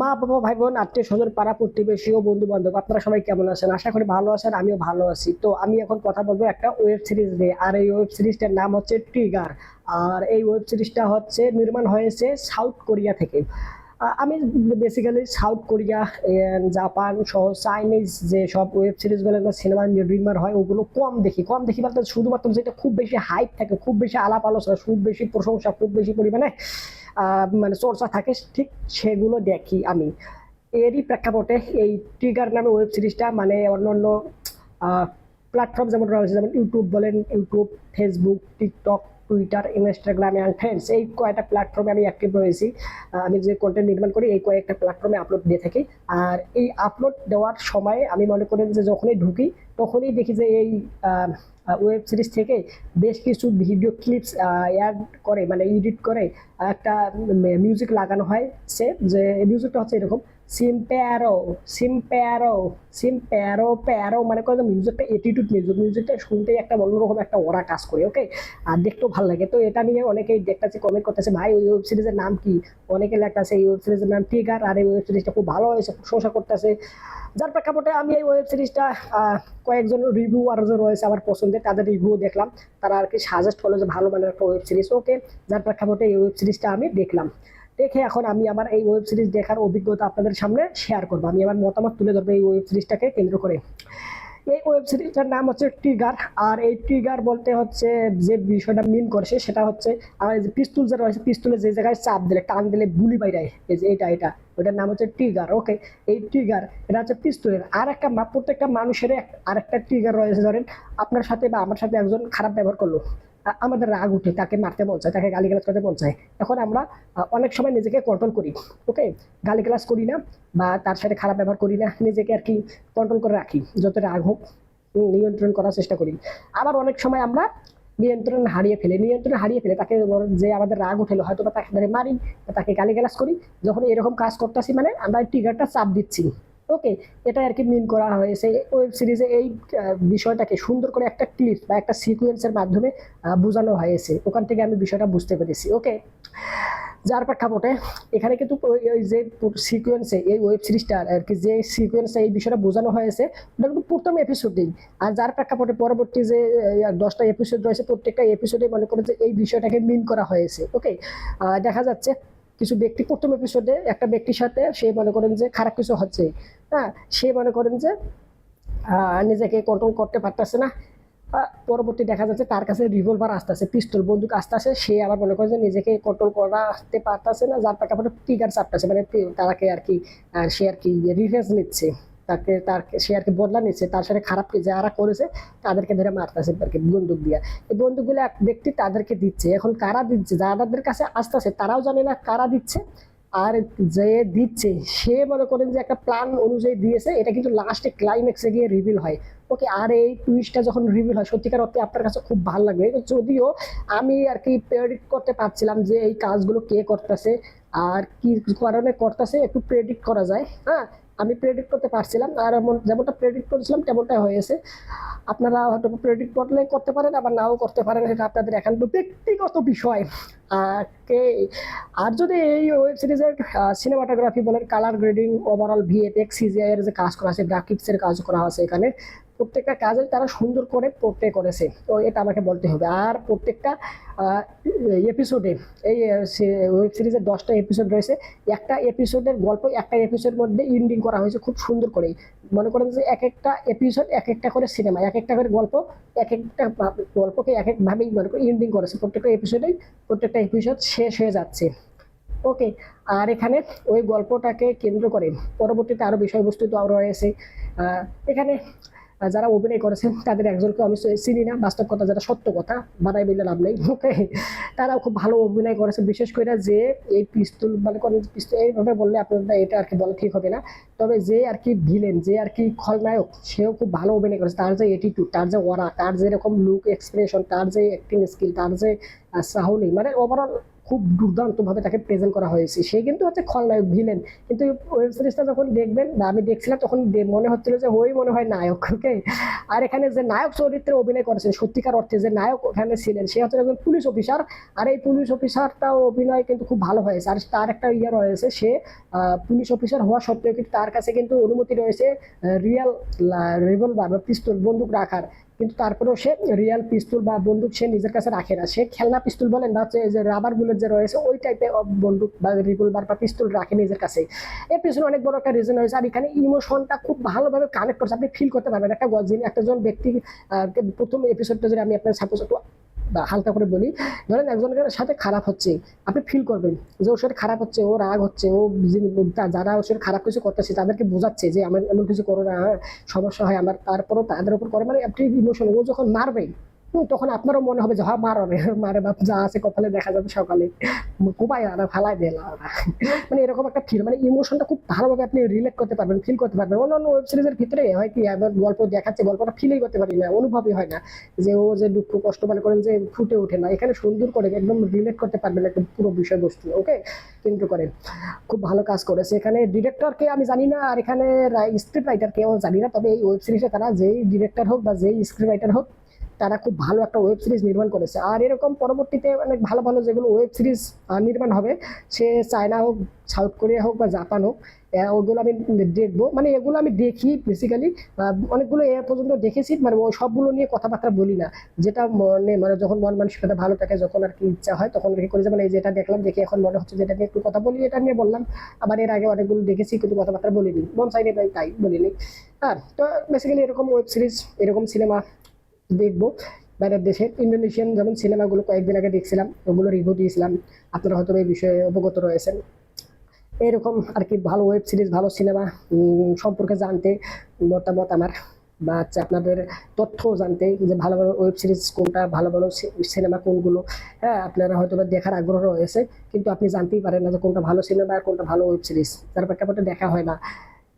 মা, বাবা ভাই বোন আত্মীয় স্বজন, পাড়া প্রতিবেশী ও বন্ধু বান্ধব আপনারা সবাই কেমন আছেন? আশা করি ভালো আছেন, আমিও ভালো আছি। তো আমি এখন কথা বলব একটা ওয়েব সিরিজ নিয়ে। আর এই ওয়েব সিরিজটার নাম হচ্ছে ট্রিগার আর এই ওয়েব সিরিজটা হচ্ছে নির্মাণ হয়েছে সাউথ কোরিয়া থেকে। আমি বেসিক্যালি সাউথ কোরিয়া জাপান সহ চাইনিজ যে সব ওয়েব সিরিজগুলো সিনেমা নির্মাণ হয়, ওগুলো কম দেখি। কম দেখি বলতে শুধুমাত্র যেটা খুব বেশি হাইপ থাকে, খুব বেশি আলাপ আলোচনা, খুব বেশি প্রশংসা, খুব বেশি পরিমাণে মানে চর্চা থাকে, ঠিক সেগুলো দেখি আমি। এরই প্রেক্ষাপটে এই ট্রিগার নামে ওয়েব সিরিজটা মানে অন্য অন্য প্ল্যাটফর্ম যেমন রয়েছে, যেমন ইউটিউব বলেন YouTube Facebook TikTok Twitter Instagram and friends এই কয়েকটা প্ল্যাটফর্মে আমি অ্যাক্টিভ রয়েছি। আমি যে কন্টেন্ট নির্মাণ করি, এই কয়েকটা প্ল্যাটফর্মে আপলোড দিয়ে থাকি। আর এই আপলোড দেওয়ার সময় আমি মনে করেন যে যখনই ঢুকি, তখনই দেখি যে এই ওয়েব সিরিজ থেকে বেশ কিছু ভিডিও ক্লিপস অ্যাড করে মানে এডিট করে একটা মিউজিক লাগানো হয় সে, যে মিউজিকটা হচ্ছে এরকম সিম প্যারো সিম প্যারো সিম প্যারো প্যারো মানে করে মিউজিকটা এটিটিউড মিউজিক মিউজিকটা শুনতেই একটা অন্যরকম একটা ওরা কাজ করে ওকে আর দেখতেও ভালো লাগে। তো এটা নিয়ে অনেকেই দেখতেছে কমেন্ট করতেছে, ভাই, ওই ওয়েব সিরিজের নাম কি? অনেকে লেখতেছে এই ওয়েব সিরিজের নাম টিগার আর এই ওয়েব সিরিজটা খুব ভালো হয়েছে প্রশংসা করতেছে। যার প্রেক্ষাপটে আমি এই ওয়েব সিরিজটা কয়েকজন রিভিউ আর রয়েছে, আমার পছন্দের তাদের রিভিউ দেখলাম, তারা আর কি সাজেস্ট করল যে ভালো মানের একটা ওয়েব সিরিজ ওকে যার প্রেক্ষাপটে এই ওয়েব সিরিজটা আমি দেখলাম। দেখে এখন আমি আমার এই ওয়েব সিরিজ দেখার অভিজ্ঞতা আপনাদের সামনে শেয়ার করব। আমি আমার মতামত তুলে ধরবো এই ওয়েব সিরিজটাকে কেন্দ্র করে। এই ওয়েব সিরিজটার নাম হচ্ছে ট্রিগার আর এই ট্রিগার বলতে হচ্ছে যে বিষয়টা মিন করছে সেটা হচ্ছে আমার পিস্তুল যে রয়েছে পিস্তুলে যে জায়গায় চাপ দিলে, টান দিলে গুলি বাইরে এই যে এটা এটা ওটার নাম হচ্ছে ট্রিগার ওকে এই ট্রিগার এটা হচ্ছে পিস্তুলের আর একটা প্রত্যেকটা মানুষের আরেকটা আর একটা ট্রিগার রয়েছে, ধরেন, আপনার সাথে বা আমার সাথে একজন খারাপ ব্যবহার করল। আমাদের রাগ উঠে, তাকে মারতে মন চায়, তাকে গালিগালাজ করতে মন চায়। এখন আমরা অনেক সময় নিজেকে কন্ট্রোল করি ওকে গালিগালাজ করি না বা তার সাথে খারাপ ব্যবহার করি না, নিজেকে আর কি কন্ট্রোল করে রাখি, যত রাগ হোক নিয়ন্ত্রণ করার চেষ্টা করি। আবার অনেক সময় আমরা নিয়ন্ত্রণ হারিয়ে ফেলে, নিয়ন্ত্রণ হারিয়ে ফেলে তাকে যে আমাদের রাগ উঠেলো, হয়তো বা তাকে মারি বা তাকে গালিগালাজ করি যখন এরকম কাজ করতেছি মানে আমরা ট্রিগারটা চাপ দিচ্ছি। ওকে এটা আর কি মিন করা হয়েছে ওয়েব সিরিজে এই বিষয়টাকে সুন্দর করে একটা ক্লিপ বা একটা সিকুয়েন্সের মাধ্যমে বোঝানো হয়েছে। ওখান থেকে আমি বিষয়টা বুঝতে পেরেছি। ওকে যার প্রেক্ষাপটে এখানে কিন্তু ওই যে সিকুয়েন্সে এই ওয়েব সিরিজটা আর কি যে সিকুয়েন্সে এই বিষয়টা বোঝানো হয়েছে, ওটা কিন্তু প্রথম এপিসোডেই আর যার প্রেক্ষাপটে পরবর্তী যে দশটা এপিসোড রয়েছে, প্রত্যেকটা এপিসোডে মনে করে যে এই বিষয়টাকে মিন করা হয়েছে। ওকে দেখা যাচ্ছে কিছু ব্যক্তি প্রথম এপিসোডে একটা ব্যক্তির সাথে সে মনে করেন যে খারাপ কিছু হচ্ছে হ্যাঁ? সে মনে করেন যে নিজেকে কন্ট্রোল করতে পারতেছে না। পরবর্তী দেখা যাচ্ছে তার কাছে রিভলভার আসতেছে পিস্তল বন্দুক আসতেছে। সে আবার মনে করে যে নিজেকে কন্ট্রোল করা আসতে পারতেছে না, যার প্রেক্ষাপটে টিগার চাপতেছে। মানে তারাকে আর কি সে আর কি রিভেন্স নিচ্ছে। তাকে, তার সে আর কি বদলা নিচ্ছে তার সাথে খারাপ যারা করেছে, তাদেরকে ধরে মারতেছে আর কি বন্দুক দিয়ে। এই বন্দুকগুলো এক ব্যক্তি তাদেরকে দিচ্ছে। এখন কারা দিচ্ছে? যাদের কাছে আসতেছে তারাও জানে না কারা দিচ্ছে। আর যে দিচ্ছে, সে মনে করেন যে একটা প্ল্যান অনুযায়ী দিয়েছে, এটা কিন্তু লাস্টে ক্লাইম্যাক্সে গিয়ে রিভিল হয়। ওকে আর এই টুইস্টটা যখন রিভিল হয়, সত্যিকার অর্থে আপনার কাছে খুব ভালো লাগবে। যদিও আমি আর কি প্রেডিক্ট করতে পারছিলাম যে এই কাজগুলো কে করতেছে, আর কি কারণে করতেছে, একটু প্রেডিক্ট করা যায়। হ্যাঁ? আমি প্রেডিক্ট করতে পারছিলাম আর এমন যেমনটা প্রেডিক্ট করেছিলাম তেমনটাই হয়েছে আপনারা হয়তো প্রেডিক্ট করলে করতে পারেন, আবার নাও করতে পারেন সেটা আপনাদের একান্ত ব্যক্তিগত বিষয়। কে, আর যদি এই ওয়েব সিরিজের সিনেমাটোগ্রাফি বলেন colour grading overall VFX CGI এর যে কাজ করা আছে গ্রাফিক্সের কাজ করা আছে এখানে প্রত্যেকটা কাজে তারা সুন্দর করে পোর্ট্রে করেছে। তো এটা আমাকে বলতে হবে। আর প্রত্যেকটা এপিসোডে এই ওয়েব সিরিজের দশটা এপিসোড রয়েছে। একটা এপিসোডের গল্প, একটা এপিসোডের মধ্যে ইন্ডিং করা হয়েছে খুব সুন্দর করে মনে করেন যে এক একটা এপিসোড এক একটা করে সিনেমা এক একটা করে গল্প, এক একটা গল্পকে এক একভাবেই মনে করে ইন্ডিং করেছে। প্রত্যেকটা এপিসোডেই প্রত্যেকটা এপিসোড শেষ হয়ে যাচ্ছে। ওকে আর এখানে ওই গল্পটাকে কেন্দ্র করে পরবর্তীতে আরও বিষয়বস্তু তো আরও রয়েছে। এখানে যারা অভিনয় করেছেন, তাদের একজনকে আমি চিনি না। বাস্তব কথা যেটা সত্য কথা, বানাই বললে লাভ নেই। ওকে তারাও খুব ভালো অভিনয় করেছে। বিশেষ করে যে এই পিস্তুল মানে করেন পিস্তল এইভাবে বললে আপনাদের এটা আর কি বলা ঠিক হবে না। তবে যে আর কি ভিলেন যে আর কি খলনায়ক সেও খুব ভালো অভিনয় করেছে। তার যে এটিটিউড তার যে ওরা তার যেরকম লুক এক্সপ্রেশন তার যে অ্যাক্টিং স্কিল তার যে সাহনি মানে ওভারঅল খুব দুর্দান্তভাবে তাকে প্রেজেন্ট করা হয়েছে। সে কিন্তু হচ্ছে খলনায়ক ভিলেন কিন্তু ওয়েব সিরিজটা যখন দেখবেন, বা আমি দেখছিলাম, তখন মনে হচ্ছিল যে, ওই মনে হয় নায়ক ওকে আর এখানে যে নায়ক চরিত্রে অভিনয় করেছেন, সত্যিকার অর্থে যে নায়ক ওখানে ছিলেন, সে হচ্ছে একজন পুলিশ অফিসার আর এই পুলিশ অফিসারটাও অভিনয় কিন্তু খুব ভালো হয়েছে। আর তার একটা ইয়ে রয়েছে, সে পুলিশ অফিসার হওয়া সত্ত্বেও কিন্তু তার কাছে কিন্তু অনুমতি রয়েছে রিয়েল রিভলভার বা পিস্তল বন্দুক রাখার। কিন্তু তারপরেও সে রিয়েল পিস্তল বা বন্দুক সে নিজের কাছে রাখে না। সে খেলনা পিস্তল বলেন বা যে রাবার বুলেট যে রয়েছে, ওই টাইপের বন্দুক বা রিভলভার বা পিস্তল রাখে নিজের কাছে। এর পিছনে অনেক বড় একটা রিজন হয়েছে আর এখানে ইমোশনটা খুব ভালোভাবে কানেক্ট করছে। আপনি ফিল করতে পারবেন। একটা গজিন জন ব্যক্তি প্রথম এপিসোডটা যদি আমি আপনার সাপোজ একটু বা হালকা করে বলি ধরেন একজনের সাথে খারাপ হচ্ছে আপনি ফিল করবেন যে ওর সাথে খারাপ হচ্ছে ও রাগ হচ্ছে ও যারা ওর সাথে খারাপ কিছু করতেছে তাদেরকে বোঝাচ্ছে যে আমার এমন কিছু করো না হ্যাঁ, সমস্যা হয় আমার তারপরও তাদের উপর করে মানে আপনি ইমোশন ও যখন মারবে হুম, তখন আপনারও মনে হবে যে হ্যাঁ মারবে মারে বাপ, যা আছে কপালে দেখা যাবে সকালে। কোপায় আর ফালাই দিল মানে এরকম একটা ফিল মানে ইমোশনটা খুব ভালোভাবে আপনি রিলেট করতে পারবেন ফিল করতে পারবেন। অন্যান্য ওয়েব সিরিজের ভিতরে হয় কি গল্প দেখাচ্ছে, গল্পটা ফিলই করতে পারি না, অনুভবই হয় না। যে ও যে দুঃখ কষ্ট মানে করেন যে ফুটে ওঠে না, এখানে সুন্দর করে একদম রিলেট করতে পারবেন একদম পুরো বিষয়বস্তু ওকে কিন্তু করেন খুব ভালো কাজ করেছে। এখানে ডিরেক্টরকে আমি জানি না, আর এখানে স্ক্রিপ্ট রাইটারকেও জানি না, তবে এই ওয়েব সিরিজে তারা যেই ডিরেক্টর হোক বা যেই স্ক্রিপ্ট রাইটার হোক তারা খুব ভালো একটা ওয়েব সিরিজ নির্মাণ করেছে। আর এরকম পরবর্তীতে অনেক ভালো ভালো যেগুলো ওয়েব সিরিজ নির্মাণ হবে, সে চায়না হোক, সাউথ কোরিয়া হোক বা জাপান হোক ওগুলো আমি দেখব। মানে এগুলো আমি দেখি বেসিক্যালি অনেকগুলো এ পর্যন্ত দেখেছি মানে ওই সবগুলো নিয়ে কথাবার্তা বলি না। যেটা মনে মানে যখন মন মানসিকতা ভালো থাকে, যখন আর কি ইচ্ছা হয়, তখন কি করে। যে মানে এই যেটা দেখলাম, দেখে এখন মনে হচ্ছে যেটা নিয়ে একটু কথা বলি, এটা নিয়ে বললাম। আবার এর আগে অনেকগুলো দেখেছি, কিন্তু কথাবার্তা বলিনি। মন চাইনি, তাই বলিনি। আর, তো বেসিক্যালি এরকম ওয়েব সিরিজ এরকম সিনেমা দেখব। বাইরের দেশে ইন্দোনেশিয়ান যেমন সিনেমাগুলো কয়েকদিন আগে দেখছিলাম, ওগুলো রিভিউ দিয়েছিলাম। আপনারা হয়তো এই বিষয়ে অবগত রয়েছেন। এরকম আর কি ভালো ওয়েব সিরিজ ভালো সিনেমা সম্পর্কে জানতে মতামত আমার বা হচ্ছে আপনাদের তথ্য জানতে যে ভালো ভালো ওয়েব সিরিজ কোনটা, ভালো ভালো সিনেমা কোনগুলো। হ্যাঁ আপনারা হয়তো দেখার আগ্রহ রয়েছে, কিন্তু আপনি জানতেই পারেন না যে কোনটা ভালো সিনেমা আর কোনটা ভালো ওয়েব সিরিজ তার প্রেক্ষাপটে দেখা হয় না।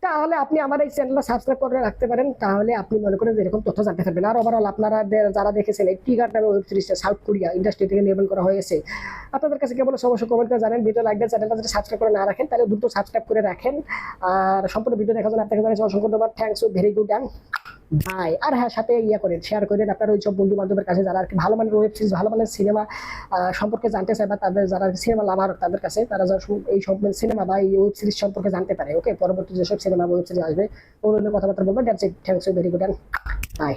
তাহলে আপনি আমার এই চ্যানেলটা সাবস্ক্রাইব করে রাখতে পারেন। তাহলে আপনি মনে করেন এরকম তথ্য জানতে পারবেন আর ওভারঅল আপনারা যারা দেখেছেন, এই টিগার নামে ওয়েব সিরিজটা সাউথ কোরিয়া ইন্ডাস্ট্রি থেকে নির্মাণ করা হয়েছে, আপনাদের কাছে কেবল সমস্যা করে জানেন। ভিডিও দেন চ্যানেলটা যদি সাবস্ক্রাইব করে না রাখেন, তাহলে দ্রুত সাবস্ক্রাইব করে রাখেন। আর সম্পূর্ণ ভিডিও দেখার জন্য আপনাকে অসংখ্য ধন্যবাদ। Thanks very good and bye আর হ্যাঁ সাথে ইয়ে করেন শেয়ার করেন। আপনার ওই সব বন্ধু বান্ধবের কাছে যারা আর কি ভালো মানের ওয়েব সিরিজ ভালো মানের সিনেমা সম্পর্কে জানতে চায় বা তাদের যারা সিনেমা লাভার তাদের কাছে তারা যারা এই সব সিনেমা বা এই ওয়েব সিরিজ সম্পর্কে জানতে পারে ওকে পরবর্তী যেসব সিনেমা ওয়েব সিরিজ আসবে নিয়ে কথাবার্তা বলবেন। Very good and by